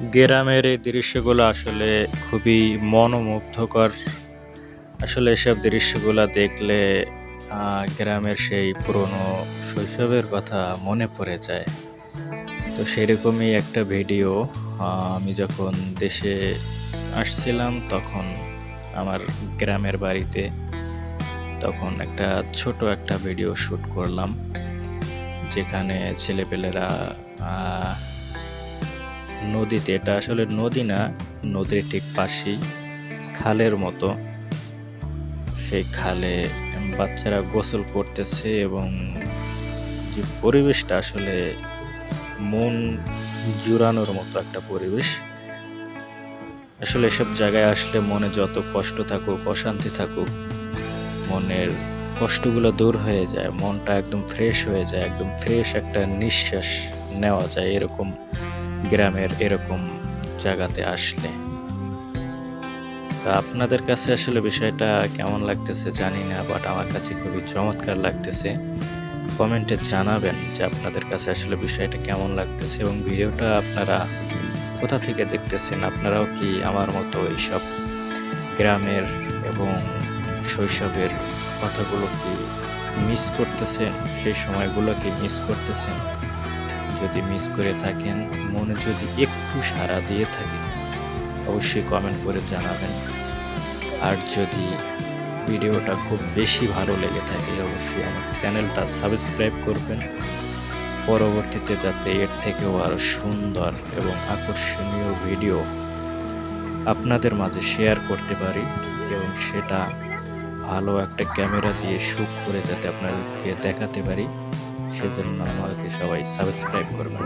গ্রামের এই দৃশ্যগুলো আসলে খুবই মনোমুগ্ধকর। আসলে এসব দৃশ্যগুলো দেখলে গ্রামের সেই পুরনো শৈশবের কথা মনে পড়ে যায়। তো সেরকমই একটা ভিডিও আমি যখন দেশে আসছিলাম তখন আমার গ্রামের বাড়িতে তখন একটা ছোট একটা ভিডিও শ্যুট করলাম। যেখানে ছেলেপেলেরা নদীতে, এটা আসলে নদী না, নদীর ঠিক পাশেই খালের মতো। সেই খালে বাচ্চারা গোসল করতেছে এবং যে পরিবেশটা আসলে মন জুড়ানোর মতো একটা পরিবেশ। আসলে এসব জায়গায় আসলে মনে যত কষ্ট থাকুক, অশান্তি থাকুক, মনের কষ্টগুলো দূর হয়ে যায়, মনটা একদম ফ্রেশ হয়ে যায়, একদম ফ্রেশ একটা নিঃশ্বাস নেওয়া যায়, এরকম গ্রামের এরকম জায়গাতে আসলে। তো আপনাদের কাছে আসলে বিষয়টা কেমন লাগতেছে জানি না বাট আমার কাছে খুবই চমৎকার লাগতেছে। কমেন্টে জানাবেন যে আপনাদের কাছে আসলে বিষয়টা কেমন লাগতেছে এবং ভিডিওটা আপনারা কোথা থেকে দেখতেছেন? আপনারাও কি আমার মতো এইসব গ্রামের এবং শৈশবের কথাগুলো কি মিস করতেছেন? সেই সময়গুলো কি মিস করতেছেন? যদি মিস করে থাকেন, মনে যদি একটু সাড়া দিয়ে থাকে অবশ্যই কমেন্ট করে জানাবেন। আর যদি ভিডিওটা খুব বেশি ভালো লেগে থাকে, অবশ্যই আমার চ্যানেলটা সাবস্ক্রাইব করবেন। পরবর্তীতে যাতে এর থেকেও আরও সুন্দর এবং আকর্ষণীয় ভিডিও আপনাদের মাঝে শেয়ার করতে পারি এবং সেটা ভালো একটা ক্যামেরা দিয়ে শ্যুট করে যাতে আপনাদেরকে দেখাতে পারি। সেজন্য আমাকে সবাই সাবস্ক্রাইব করবেন।